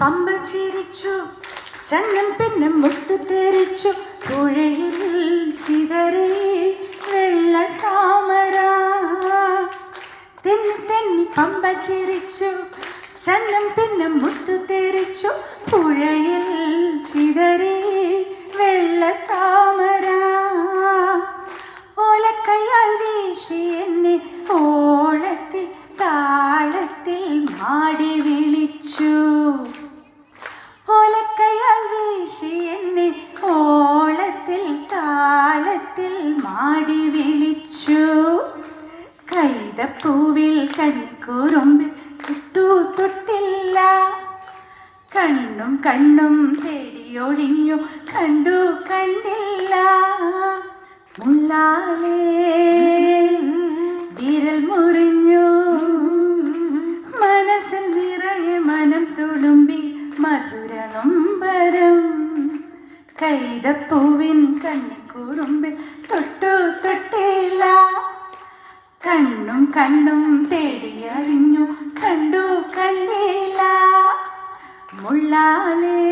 പമ്പ ചിരിച്ചു ചങ്ങൻ പിന്നെ മുത്തു തെരിച്ചു പുഴയിൽ ചിതറി വെള്ള താമര. തെന്നി തെന്നി പമ്പ ചിരിച്ചു ചങ്ങൻ പിന്നെ മുത്തു തെരിച്ചു പുഴയിൽ ചിതറി വെള്ള താമര. ഓലക്കയ്യാൽ വീശി എന്നെ ഓളത്തിൽ താളത്തിൽ മാടി വിളിച്ചു. മാടി വിളിച്ചു. കൈതപ്പൂവിൽ കണിക്കൂറുമ്പിൽ തൊട്ടു തൊട്ടില്ല. കണ്ണും കണ്ണും തേടിയൊഴിഞ്ഞു കണ്ടു കണ്ടില്ല. മുല്ലാലേ വിരൽ മുറിഞ്ഞു. മനസ്സിൽ നിറയെ മനം തുളുമ്പി മധുര നൊമ്പരം. കൈതപ്പൂവിൻ കണ്ണിക്കൂറുമ്പിൽ കണ്ണും തേടിയഴിഞ്ഞു കണ്ടു കണ്ടില്ല മുള്ളാലേ